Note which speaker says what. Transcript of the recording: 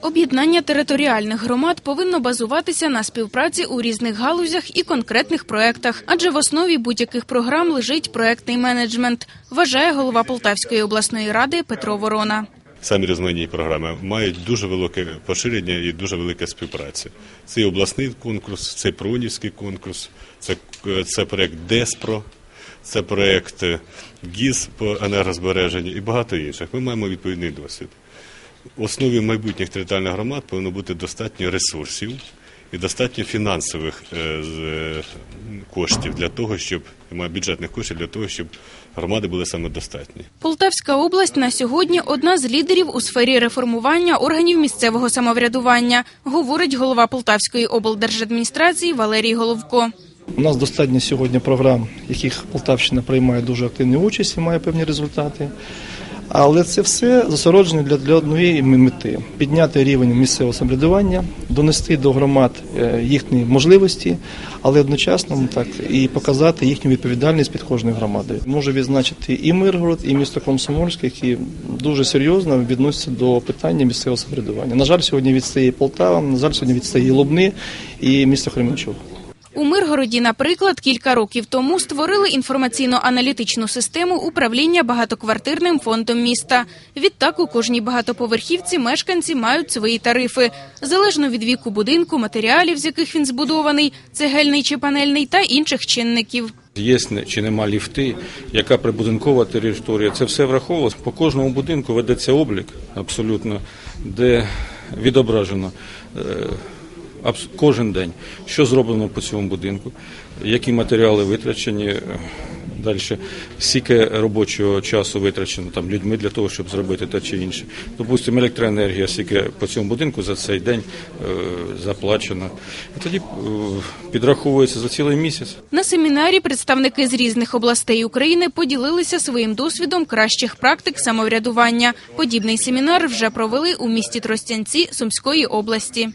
Speaker 1: Об'єднання територіальних громад повинно базуватися на співпраці у різних галузях і конкретних проектах, адже в основі будь-яких програм лежить проектний менеджмент, вважає голова Полтавської обласної ради Петро Ворона.
Speaker 2: Самі різноманітні програми мають дуже велике поширення і дуже велика співпраця. Це і обласний конкурс, це Пронівський конкурс, це, це проект ДЕСПРО, це проект ГІЗ по енергозбереженню і багато інших. Ми маємо відповідний досвід. В основі майбутніх територіальних громад повинно бути достатньо ресурсів і достатньо фінансових е, е, коштів для того, щоб немає бюджетних коштів для того, щоб громади були самодостатні.
Speaker 1: Полтавська область на сьогодні одна з лідерів у сфері реформування органів місцевого самоврядування, говорить голова Полтавської облдержадміністрації Валерій Головко.
Speaker 3: У нас достатньо сьогодні програм, в яких Полтавщина приймає дуже активну участь і має певні результати. Але це все зосереджено для, для однієї мети підняти рівень місцевого самоврядування, донести до громад е, їхні можливості, але одночасно так і показати їхню відповідальність під кожною громадою. Можу відзначити і Миргород, і місто Комсомольськ, які дуже серйозно відносяться до питання місцевого самоврядування. На жаль, сьогодні відстає Полтава, на жаль, сьогодні відстає Лубни і місто Кременчук.
Speaker 1: У Миргороді, наприклад, кілька років тому створили інформаційно-аналітичну систему управління багатоквартирним фондом міста. Відтак у кожній багатоповерхівці мешканці мають свої тарифи залежно від віку будинку, матеріалів, з яких він збудований, цегельний чи панельний та інших чинників.
Speaker 4: Є чи нема ліфти, яка прибудинкова територія. Це все враховувалось. По кожному будинку ведеться облік абсолютно, де відображено е, кожен день, що зроблено по цьому будинку, які матеріали витрачені. е, Далі скільки робочого часу витрачено там людьми для того, щоб зробити те чи інше. Допустимо, електроенергія, скільки по цьому будинку за цей день е, заплачено. І тоді е, підраховується за цілий місяць.
Speaker 1: На семінарі представники з різних областей України поділилися своїм досвідом кращих практик самоврядування. Подібний семінар вже провели у місті Тростянці Сумської області.